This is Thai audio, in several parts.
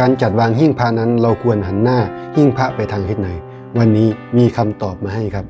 การจัดวางหิ้งพระนั้นเราควรหันหน้าหิ้งพระไปทางทิศไหน วันนี้มีคำตอบมาให้ครับ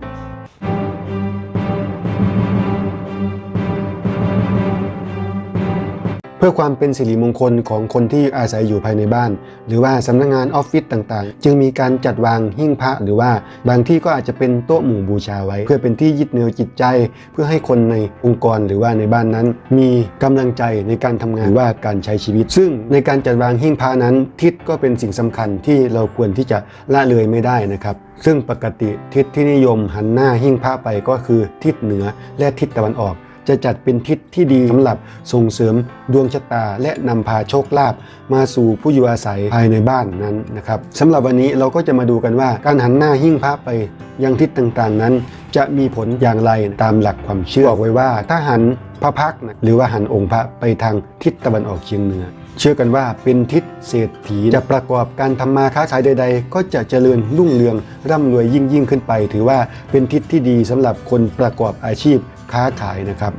พื่อความเป็นสิริมงคลของคนที่อาศัยอยู่ภายในบ้าน หรือว่าสำนักงานออฟฟิศต่างๆ จึงมีการจัดวางหิ้งพระหรือว่าบางที่ก็อาจจะเป็นโต๊ะหมู่บูชาไว้ เพื่อเป็นที่ยึดเหนี่ยวจิตใจ เพื่อให้คนในองค์กรหรือว่าในบ้านนั้น มีกำลังใจในการทำงานหรือว่าการใช้ชีวิต ซึ่งในการจัดวางหิ้งพระนั้นทิศก็เป็นสิ่งสำคัญที่เราควรที่จะละเลยไม่ได้นะครับซึ่งปกติทิศที่นิยมหันหน้าหิ้งพระไปก็คือทิศเหนือและทิศตะวันออก จะจัดเป็นทิศที่ดีสำหรับส่งเสริมดวงชะตา และนำพาโชคลาภมาสู่ผู้อยู่อาศัยภายในบ้านนั้นนะครับสำหรับวันนี้เราก็จะมาดูกันว่า การหันหน้าหิ้งพระไปยังทิศต่างๆนั้น จะมีผลอย่างไรตามหลักความเชื่อบอกไว้ว่า ถ้าหันพระพักนะหรือว่าหันองค์พระไปทางทิศตะวันออกเฉียงเหนือเชื่อกันว่าเป็นทิศเศรษฐีจะประกอบการทำมาค้าขายใด ๆ ก็จะเจริญรุ่งเรืองร่ำรวยยิ่งยิ่งขึ้นไป ถือว่าเป็นทิศที่ดีสำหรับคนประกอบอาชีพ ค้าขายนะครับ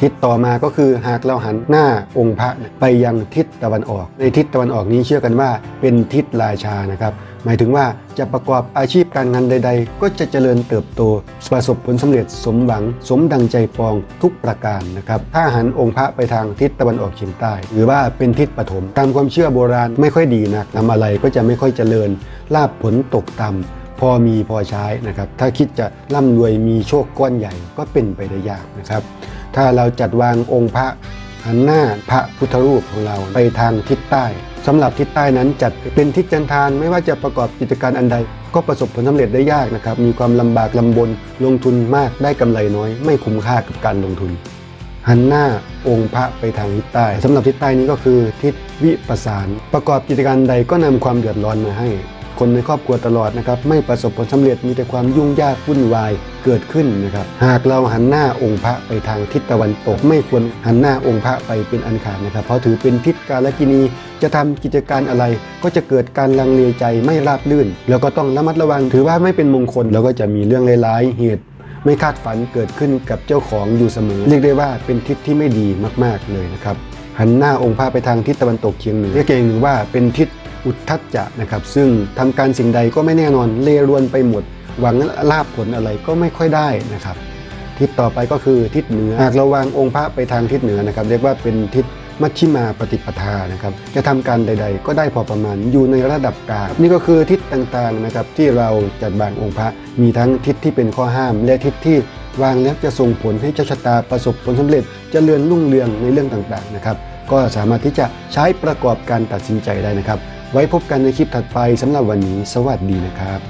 ทิศต่อมาก็คือหากเราหันหน้าองค์พระไปยังทิศตะวันออก ในทิศตะวันออกนี้เชื่อกันว่าเป็นทิศราชานะครับ หมายถึงว่าจะประกอบอาชีพการงานใด ๆ ก็จะเจริญเติบโต ประสบผลสำเร็จสมหวังสมดังใจปองทุกประการนะครับ ถ้าหันองค์พระไปทางทิศตะวันออกเฉียงใต้ หรือว่าเป็นทิศปฐมตามความเชื่อโบราณไม่ค่อยดีนักทำอะไรก็จะไม่ค่อยเจริญลาบผลตกต่ำ พอมีพอใช้นะครับ ถ้าคิดจะร่ำรวยมีโชคก้อนใหญ่ก็เป็นไปได้ยากนะครับ ถ้าเราจัดวางองค์พระหันหน้าพระพุทธรูปของเราไปทางทิศใต้สำหรับทิศใต้นั้นจัดเป็นทิศจันทานไม่ว่าจะประกอบกิจการอันใด ก็ประสบผลสำเร็จได้ยากนะครับ มีความลำบากลำบนลงทุนมากได้กำไรน้อย ไม่คุ้มค่ากับการลงทุน หันหน้าองค์พระไปทางทิศใต้สำหรับทิศใต้นี้ก็คือทิศวิปัสสานประกอบกิจการใดก็นำความเดือดร้อนมาให้ คนในครอบครัวตลอดนะครับไม่ประสบผลสำเร็จมีแต่ความยุ่งยากวุ่นวายเกิดขึ้นนะครับหากเราหันหน้าองค์พระไปทางทิศตะวันตก ไม่ควรหันหน้าองค์พระไปเป็นอันขาดนะครับ เพราะถือเป็นทิศกาลกินีจะทำกิจการอะไร ก็จะเกิดการลังเลใจไม่ราบรื่น แล้วก็ต้องระมัดระวังถือว่าไม่เป็นมงคล แล้วก็จะมีเรื่องร้ายๆเหตุไม่คาดฝันเกิดขึ้นกับเจ้าของอยู่เสมอ เรียกได้ว่าเป็นทิศที่ไม่ดีมากๆเลยนะครับหันหน้าองค์พระไปทางทิศตะวันตกเฉียงเหนือเรียกเองหรือว่าเป็นทิศ อุทธัจจะนะครับ ซึ่งทำการสิ่งใดก็ไม่แน่นอนเลรวนไปหมด หวังลาบผลอะไรก็ไม่ค่อยได้นะครับ ทิศต่อไปก็คือทิศเหนือหากเราวางองค์พระไปทางทิศเหนือนะครับ เรียกว่าเป็นทิศมัชชิมาปฏิปทานะครับ จะทำการใด ๆ ก็ได้พอประมาณอยู่ในระดับกลางนี่ก็คือทิศต่างๆนะครับ ที่เราจัดวางองค์พระมีทั้งทิศที่เป็นข้อห้าม และทิศที่วางแล้วจะส่งผลให้เจ้าชะตาประสบผลสำเร็จจเจริญรุ่งเรืองในเรื่องต่างๆนะครับ ก็สามารถที่จะใช้ประกอบการตัดสินใจได้นะครับ ไว้พบกันในคลิปถัดไปสำหรับวันนี้ สวัสดีนะครับ